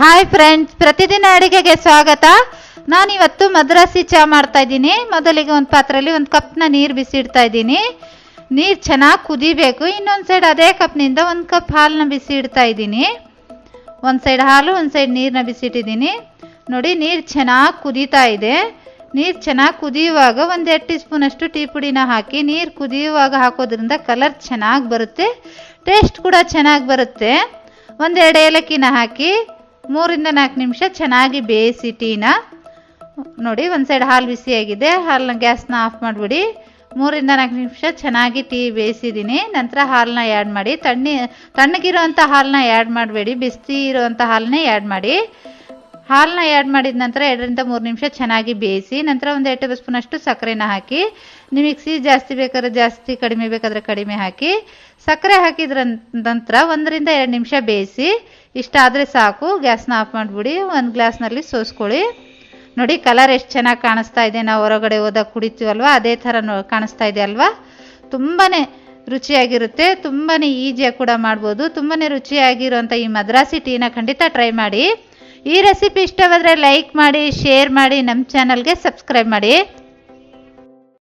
Hi friends ಪ್ರತಿದಿನ ಅಡುಗೆಗೆ ಸ್ವಾಗತ. ನಾನಿವತ್ತು ಮದ್ರಾಸಿ ಚಹಾ ಮಾಡ್ತಾ ಇದ್ದೀನಿ. ಮೊದಲಿಗೆ ಒಂದು ಪಾತ್ರೆಯಲ್ಲಿ ಒಂದು ಕಪ್ನ ನೀರು ಬಿಸಿ ಇಡ್ತಾ ಇದ್ದೀನಿ. ನೀರು ಚೆನ್ನಾಗಿ ಕುದಿಬೇಕು. ಇನ್ನೊಂದು ಸೈಡ್ ಅದೇ ಕಪ್ನಿಂದ ಒಂದು ಕಪ್ ಹಾಲನ್ನ ಬಿಸಿ ಇಡ್ತಾ ಇದ್ದೀನಿ. ಒಂದು ಸೈಡ್ ಹಾಲು, ಒಂದು ಸೈಡ್ ನೀರನ್ನ ಬಿಸಿಟ್ಟಿದ್ದೀನಿ. ನೋಡಿ, ನೀರು ಚೆನ್ನಾಗಿ ಕುದೀತಾ ಇದೆ. ನೀರು ಚೆನ್ನಾಗಿ ಕುದಿಯುವಾಗ ಒಂದು ಎರಡು ಟೀ ಸ್ಪೂನಷ್ಟು ಟೀ ಪುಡಿನ ಹಾಕಿ ನೀರು ಕುದಿಯುವಾಗ ಹಾಕೋದ್ರಿಂದ ಕಲರ್ ಚೆನ್ನಾಗಿ ಬರುತ್ತೆ. ಟೇಸ್ಟ್ ಕೂಡ ಚೆನ್ನಾಗಿ ಬರುತ್ತೆ. ಒಂದೆರಡು ಏಲಕ್ಕಿನ ಹಾಕಿ ಮೂರಿಂದ ನಾಲ್ಕು ನಿಮಿಷ ಚೆನ್ನಾಗಿ ಬೇಯಿಸಿ ಟೀನ. ನೋಡಿ, ಒಂದು ಸೈಡ್ ಹಾಲು ಬಿಸಿಯಾಗಿದೆ ಹಾಲನ್ನ ಗ್ಯಾಸ್ನ ಆಫ್ ಮಾಡಿಬಿಡಿ. ಮೂರಿಂದ ನಾಲ್ಕು ನಿಮಿಷ ಚೆನ್ನಾಗಿ ಟೀ ಬೇಯಿಸಿದ್ದೀನಿ. ನಂತರ ಹಾಲನ್ನ ಆ್ಯಡ್ ಮಾಡಿ. ತಣ್ಣಿ ತಣ್ಣಗಿರೋವಂಥ ಹಾಲನ್ನ ಆ್ಯಡ್ ಮಾಡಬೇಡಿ. ಬಿಸಿ ಇರೋವಂಥ ಹಾಲನ್ನೇ ಆ್ಯಡ್ ಮಾಡಿ. ಹಾಲನ್ನ ಆ್ಯಡ್ ಮಾಡಿದ ನಂತರ ಎರಡರಿಂದ ಮೂರು ನಿಮಿಷ ಚೆನ್ನಾಗಿ ಬೇಯಿಸಿ, ನಂತರ ಒಂದು ಎರಡು ಟೇಬಲ್ ಸ್ಪೂನಷ್ಟು ಸಕ್ಕರೆನ ಹಾಕಿ, ನಿಮಗೆ ಸಿಹಿ ಜಾಸ್ತಿ ಬೇಕಾದ್ರೆ ಜಾಸ್ತಿ, ಕಡಿಮೆ ಬೇಕಾದರೆ ಕಡಿಮೆ ಹಾಕಿ, ಸಕ್ಕರೆ ಹಾಕಿದ್ರ ನಂತರ ಒಂದರಿಂದ ಎರಡು ನಿಮಿಷ ಬೇಯಿಸಿ ಇಷ್ಟಾದರೆ ಸಾಕು, ಗ್ಯಾಸ್ನ ಆಫ್ ಮಾಡಿಬಿಡಿ, ಒಂದು ಗ್ಲಾಸ್ನಲ್ಲಿ ಸೋಸ್ಕೊಳ್ಳಿ. ನೋಡಿ ಕಲರ್ ಎಷ್ಟು ಚೆನ್ನಾಗಿ ಕಾಣಿಸ್ತಾ ಇದೆ, ನಾವು ಹೊರಗಡೆ ಹೋದಾಗ ಕುಡಿತೀವಲ್ವ, ಅದೇ ಥರ ಕಾಣಿಸ್ತಾ ಇದೆ ಅಲ್ವಾ? ತುಂಬಾ ರುಚಿಯಾಗಿರುತ್ತೆ ತುಂಬಾ ಈಸಿಯಾಗಿ ಕೂಡ ಮಾಡ್ಬೋದು ತುಂಬಾ ರುಚಿಯಾಗಿರುವಂಥ ಈ ಮದ್ರಾಸಿ ಟೀನ ಖಂಡಿತ ಟ್ರೈ ಮಾಡಿ. ಈ ರೆಸಿಪಿ ಇಷ್ಟವಾದರೆ ಲೈಕ್ ಮಾಡಿ ಶೇರ್ ಮಾಡಿ ನಮ್ಮ ಚಾನಲ್ಗೆ ಸಬ್ಸ್ಕ್ರೈಬ್ ಮಾಡಿ.